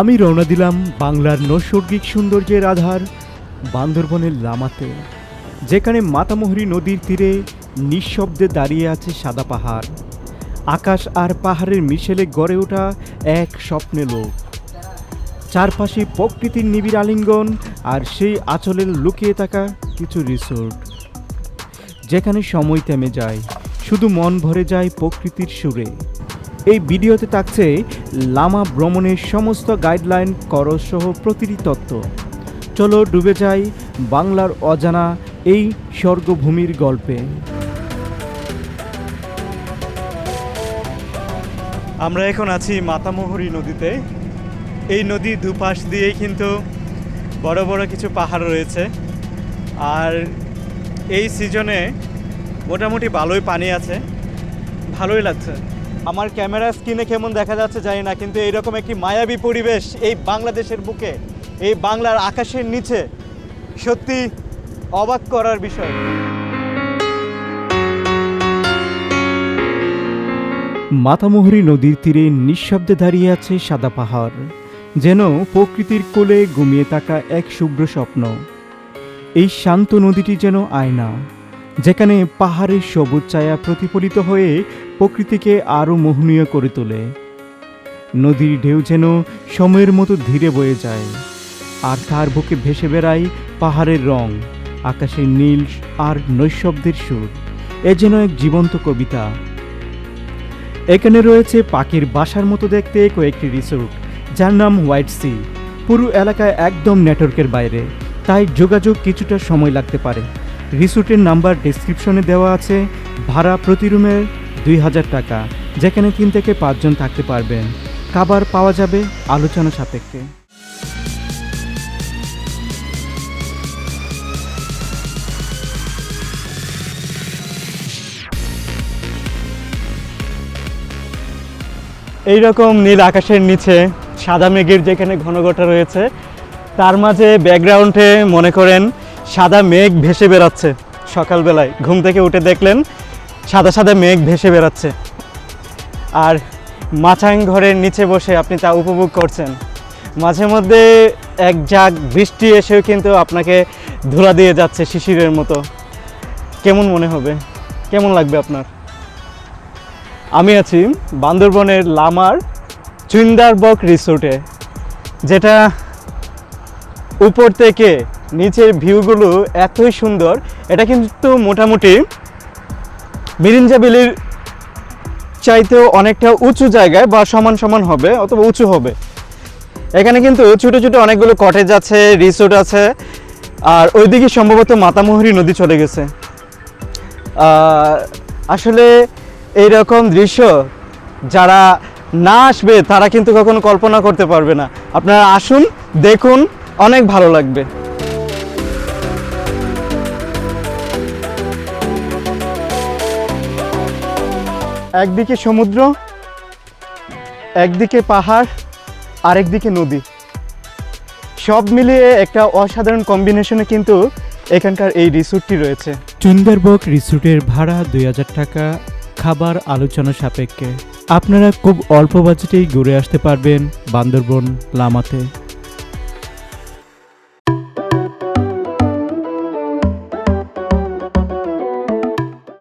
আমি রওনা দিলাম বাংলার নৈসর্গিক সৌন্দর্যের আধার বান্দরবনের লামাতে, যেখানে মাতামোহরী নদীর তীরে নিঃশব্দে দাঁড়িয়ে আছে সাদা পাহাড়। আকাশ আর পাহাড়ের মিশেলে গড়ে ওঠা এক স্বপ্নে লোক। চারপাশে প্রকৃতির নিবিড় আলিঙ্গন আর সেই আঁচলের লুকিয়ে থাকা কিছু রিসোর্ট। যেখানে সময় থেমে যায়, শুধু মন ভরে যায় প্রকৃতির সুরে। এই ভিডিওতে থাকছে লামা ভ্রমণের সমস্ত গাইডলাইন, করসহ প্রতিটি তত্ত্ব চলো ডুবে যাই বাংলার অজানা এই স্বর্গভূমির গল্পে। আমরা এখন আছি মাতামোহরী নদীতে। এই নদীর দুপাশ দিয়েই কিন্তু বড় বড় কিছু পাহাড় রয়েছে। আর এই সিজনে মোটামুটি ভালোই পানি আছে। ভালোই লাগছে। আমার ক্যামেরা স্ক্রিনে কেমন দেখা যাচ্ছে জানি না, কিন্তু এইরকম একটি মায়াবী পরিবেশ এই বাংলাদেশের বুকে, এই বাংলার আকাশের নিচে, সত্যি অবাক করার বিষয়। মাতামোহরী নদীর তীরে নিঃশব্দে দাঁড়িয়ে আছে সাদা পাহাড়, যেন প্রকৃতির কোলে ঘুমিয়ে থাকা এক শুভ্র স্বপ্ন। এই শান্ত নদীটি যেন আয়না, যেখানে পাহাড়ের সবুজ ছায়া প্রতিফলিত হয়ে প্রকৃতিকে আরও মোহনীয় করে তোলে। নদীর ঢেউ যেন সময়ের মতো ধীরে বয়ে যায়, আর তার বুকে ভেসে বেড়ায় পাহাড়ের রং, আকাশের নীল আর নৈশব্দের সুর। এ যেন এক জীবন্ত কবিতা। এখানে রয়েছে পাখির বাসার মতো দেখতে কয়েকটি রিসোর্ট, যার নাম হোয়াইট সি। পুরো এলাকায় একদম নেটওয়ার্কের বাইরে, তাই যোগাযোগ কিছুটা সময় লাগতে পারে। রিসোর্টের নাম্বার ডেসক্রিপশনে দেওয়া আছে, ভাড়া প্রতি রুমের দুই হাজার টাকা, যেখানে তিন থেকে পাঁচজন থাকতে পারবেন। খাবার পাওয়া যাবে আলোচনা সাপেক্ষে। এইরকম নীল আকাশের নিচে সাদা মেঘের যেখানে ঘনঘটা রয়েছে, তার মাঝে ব্যাকগ্রাউন্ডে মনে করেন সাদা মেঘ ভেসে বেড়াচ্ছে। সকালবেলায় ঘুম থেকে উঠে দেখলেন সাদা সাদা মেঘ ভেসে বেড়াচ্ছে। আর মাচাং ঘরের নিচে বসে আপনি তা উপভোগ করছেন। মাঝে মধ্যে এক ঝাঁক বৃষ্টি এসেও কিন্তু আপনাকে ধুলা দিয়ে যাচ্ছে শিশিরের মতো। কেমন মনে হবে? কেমন লাগবে আপনার? আমি আছি বান্দরবনের লামার চুইন্দারবক রিসোর্টে, যেটা উপর থেকে নিচের ভিউগুলো এতই সুন্দর, এটা কিন্তু মোটামুটি মিরিঞ্জাবিলির চাইতেও অনেকটা উঁচু জায়গায় বা সমান সমান হবে অথবা উঁচু হবে। এখানে কিন্তু ছোটো ছোটো অনেকগুলো কটেজ আছে রিসোর্ট আছে, আর ওইদিকে সম্ভবত মাতামোহরী নদী চলে গেছে। আসলে এইরকম দৃশ্য যারা না আসবে, তারা কিন্তু কখনো কল্পনা করতে পারবে না। আপনারা আসুন, দেখুন, অনেক ভালো লাগবে। একদিকে সমুদ্র, একদিকে পাহাড়, আরেকদিকে নদী। সব মিলিয়ে একটা অসাধারণ কম্বিনেশনে কিন্তু এখানকার এই রিসোর্টটি রয়েছে। চুন্দরবক রিসোর্টের ভাড়া দুই হাজার টাকা, খাবার আলোচনা সাপেক্ষে। আপনারা খুব অল্প বাজেটেই ঘুরে আসতে পারবেন বান্দরবন, লামাতে।